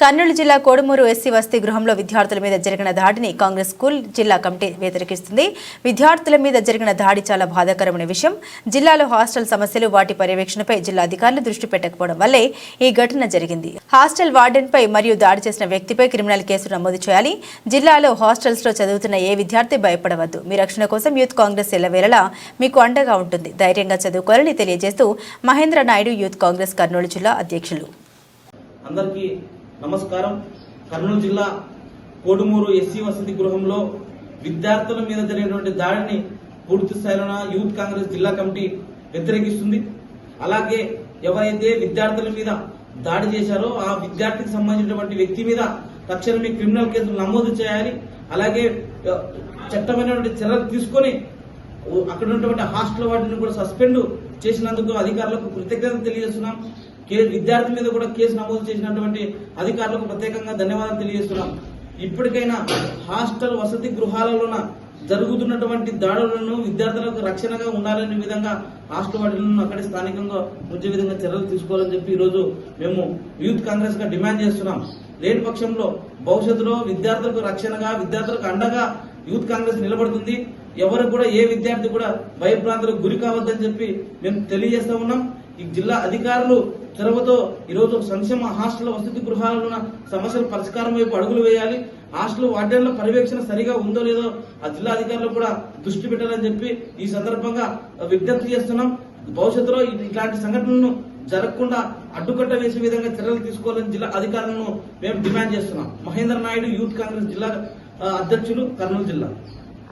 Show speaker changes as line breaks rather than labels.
కర్నూలు జిల్లా కోడుమూరు ఎస్సీ వస్తీ గృహంలో విద్యార్థుల మీద జరిగిన దాడిని కాంగ్రెస్ స్కూల్ జిల్లా కమిటీ వ్యతిరేకిస్తుంది. విద్యార్థుల మీద జరిగిన దాడి చాలా బాధాకరమైన విషయం. జిల్లాలో హాస్టల్ సమస్యలు వాటి పర్యవేక్షణపై జిల్లా అధికారులు దృష్టి పెట్టకపోవడం వల్లే ఈ ఘటన జరిగింది. హాస్టల్ వార్డెన్పై మరియు దాడి చేసిన వ్యక్తిపై క్రిమినల్ కేసు నమోదు చేయాలి. జిల్లాలో హాస్టల్స్లో చదువుతున్న ఏ విద్యార్థి భయపడవద్దు. మీ రక్షణ కోసం యూత్ కాంగ్రెస్ ఎల్లవేళలా మీకు అండగా ఉంటుంది. ధైర్యంగా చదువుకోవాలని తెలియజేస్తూ మహేంద్ర నాయుడు యూత్ కాంగ్రెస్ కర్నూలు జిల్లా అధ్యక్షులు.
అందరికీ నమస్కారం. కర్నూలు జిల్లా కోడుమూరు ఎస్సీ వసతి గృహంలో విద్యార్థుల మీద జరిగినటువంటి దాడిని పూర్తి స్థాయిలో యూత్ కాంగ్రెస్ జిల్లా కమిటీ వ్యతిరేకిస్తుంది. అలాగే ఎవరైతే విద్యార్థుల మీద దాడి చేశారో ఆ విద్యార్థికి సంబంధించినటువంటి వ్యక్తి మీద తక్షణమే క్రిమినల్ కేసులు నమోదు చేయాలి. అలాగే చట్టమైనటువంటి చర్యలు తీసుకొని అక్కడ ఉన్నటువంటి హాస్టల్ వాటిని కూడా సస్పెండ్ చేసినందుకు అధికారులకు కృతజ్ఞత తెలియజేస్తున్నాం. విద్యార్థి మీద కూడా కేసు నమోదు చేసినటువంటి అధికారులకు ప్రత్యేకంగా ధన్యవాదాలు తెలియజేస్తున్నాం. ఇప్పటికైనా హాస్టల్ వసతి గృహాలలోన జరుగుతున్నటువంటి దాడులను విద్యార్థులకు రక్షణగా ఉండాలనే విధంగా హాస్టల్ వాటిలను అక్కడి స్థానికంగా ఉంచే విధంగా చర్యలు తీసుకోవాలని చెప్పి ఈరోజు మేము యూత్ కాంగ్రెస్గా డిమాండ్ చేస్తున్నాం. లేని పక్షంలో భవిష్యత్తులో విద్యార్థులకు రక్షణగా విద్యార్థులకు అండగా యూత్ కాంగ్రెస్ నిలబడుతుంది. ఎవరు కూడా ఏ విద్యార్థి కూడా భయభ్రాంతులకు గురి కావద్దని చెప్పి మేము తెలియజేస్తా ఉన్నాం. ఈ జిల్లా అధికారులు చొరవతో ఈరోజు సంక్షేమ హాస్టల్ వసతి గృహాలలో ఉన్న సమస్యల పరిష్కారం వైపు అడుగులు వేయాలి. హాస్టల్ వార్డెన్ల పర్యవేక్షణ సరిగా ఉందో లేదో ఆ జిల్లా అధికారులు కూడా దృష్టి పెట్టాలని చెప్పి ఈ సందర్భంగా విజ్ఞప్తి చేస్తున్నాం. భవిష్యత్తులో ఇట్లాంటి సంఘటనలను జరగకుండా అడ్డుకట్ట వేసే విధంగా చర్యలు తీసుకోవాలని జిల్లా అధికారులను మేము డిమాండ్ చేస్తున్నాం. మహేంద్ర నాయుడు యూత్ కాంగ్రెస్ జిల్లా అధ్యక్షులు కర్నూలు జిల్లా.